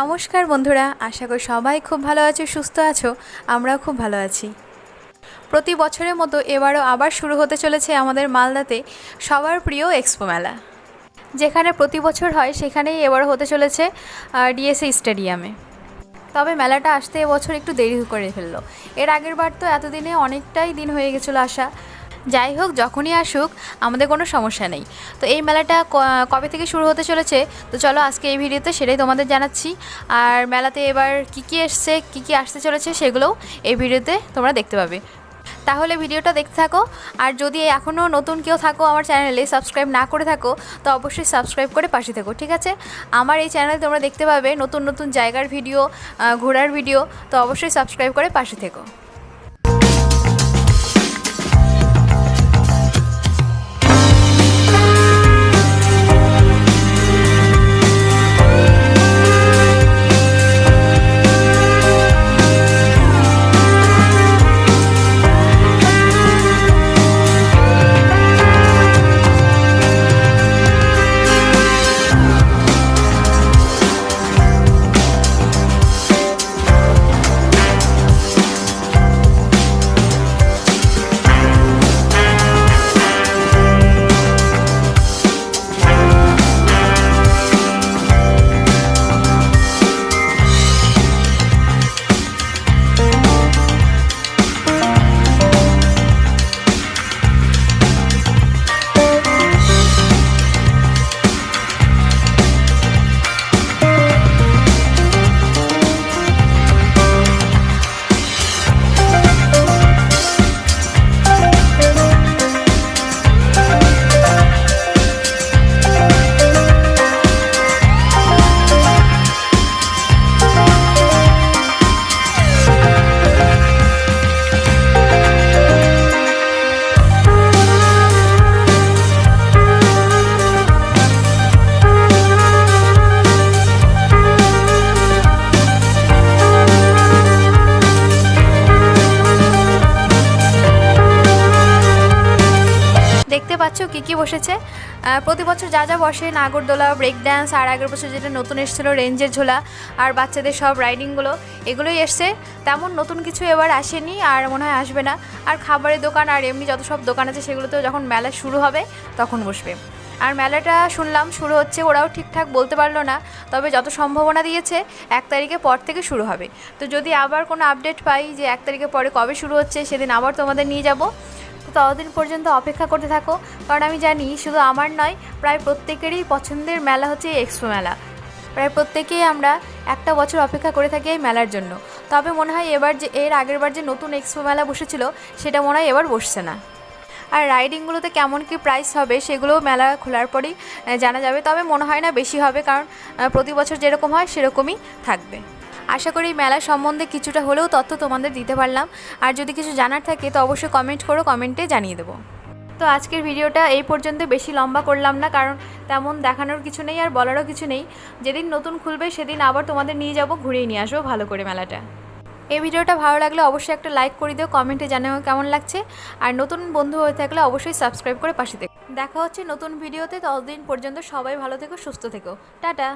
নমস্কার বন্ধুরা, আশা করি সবাই খুব ভালো আছো, সুস্থ আছো, আমরাও খুব ভালো আছি। প্রতি বছরের মতো এবারও আবার শুরু হতে চলেছে আমাদের মালদাতে সবার প্রিয় এক্সপো মেলা। যেখানে প্রতি বছর হয়, সেখানেই এবার হতে চলেছে ডিএসএ স্টেডিয়ামে। তবে মেলাটা আসতে এবছর একটু দেরি করে ফেলল। এর আগের বার তো এতদিনে অনেকটাই দিন হয়ে গেছিল আসা। যাই হোক, যখনই আসুক, আমাদের কোনো সমস্যা নেই। তো এই মেলাটা কবে থেকে শুরু হতে চলেছে? তো চলো আজকে এই ভিডিওতে সেটাই তোমাদের জানাচ্ছি। আর মেলাতে এবার কি কি এসছে, কি কি আসতে চলেছে সেগুলোও এই ভিডিওতে তোমরা দেখতে পাবে। তাহলে ভিডিওটা দেখতে থাকো। আর যদি এখনও নতুন কেউ থাকো আমার চ্যানেলে, সাবস্ক্রাইব না করে থাকো, তো অবশ্যই সাবস্ক্রাইব করে পাশে থেকো, ঠিক আছে? আমার এই চ্যানেলে তোমরা দেখতে পাবে নতুন নতুন জায়গার ভিডিও ঘোরার ভিডিও, তো অবশ্যই সাবস্ক্রাইব করে পাশে থেকো। পাচ্ছ? কি কি বসেছে? প্রতি বছর যা যা বসে, নাগরদোলা ব্রেক ড্যান্স আর আগের বছর যেটা নতুন এসেছিল, রেঞ্জের ঝোলা, আর বাচ্চাদের সব রাইডিংগুলো এগুলোই এসছে। তেমন নতুন কিছু এবার আসেনি, আর মনে হয় আসবে না। আর খাবারের দোকান, আর এমনি যত সব দোকান আছে, সেগুলোতেও যখন মেলা শুরু হবে, তখন বসবে। আর মেলাটা শুনলাম, শুরু হচ্ছে, ওরাও ঠিকঠাক বলতে পারল না। তবে যত সম্ভাবনা দিয়েছে, এক তারিখে পর থেকে শুরু হবে। তো যদি আবার কোনো আপডেট পাই যে এক তারিখে পরে কবে শুরু হচ্ছে, সেদিন আবার তোমাদের নিয়ে যাব। তো ততদিন পর্যন্ত অপেক্ষা করতে থাকো। কারণ আমি জানি শুধু আমার নয়, প্রায় প্রত্যেকেরই পছন্দের মেলা হচ্ছে এক্সপো মেলা। প্রায় প্রত্যেকেই আমরা একটা বছর অপেক্ষা করে থাকি এই মেলার জন্য। তবে মনে হয় এবার যে, এর আগের বার যে নতুন এক্সপো মেলা বসেছিল, সেটা মনে হয় এবার বসছে না। আর রাইডিংগুলোতে কেমন কি প্রাইস হবে, সেগুলোও মেলা খোলার পরেই জানা যাবে। তবে মনে হয় না বেশি হবে, কারণ প্রতি বছর যেরকম হয়, সেরকমই থাকবে। আশা করি মেলা সম্বন্ধে কিছুটা হলেও তথ্য তোমাদের দিতে পারলাম। আর যদি কিছু জানার থাকে, তো অবশ্যই কমেন্ট করো কমেন্টে জানিয়ে দেবো। তো আজকের ভিডিওটা এই পর্যন্ত, বেশি লম্বা করলাম না, কারণ তেমন দেখানোর কিছু নেই আর বলারও কিছু নেই। যেদিন নতুন খুলবে, সেদিন আবার তোমাদের নিয়ে যাব, ঘুরিয়ে নিয়ে আসব ভালো করে মেলাটা। এই ভিডিওটা ভালো লাগলে অবশ্যই একটা লাইক করে দিও কমেন্টে জানাও কেমন লাগছে। আর নতুন বন্ধু হয়ে থাকলে অবশ্যই সাবস্ক্রাইব করে পাশে থেকো। দেখা হচ্ছে নতুন ভিডিওতে, ততদিন পর্যন্ত সবাই ভালো থেকো, সুস্থ থেকো। টাটা!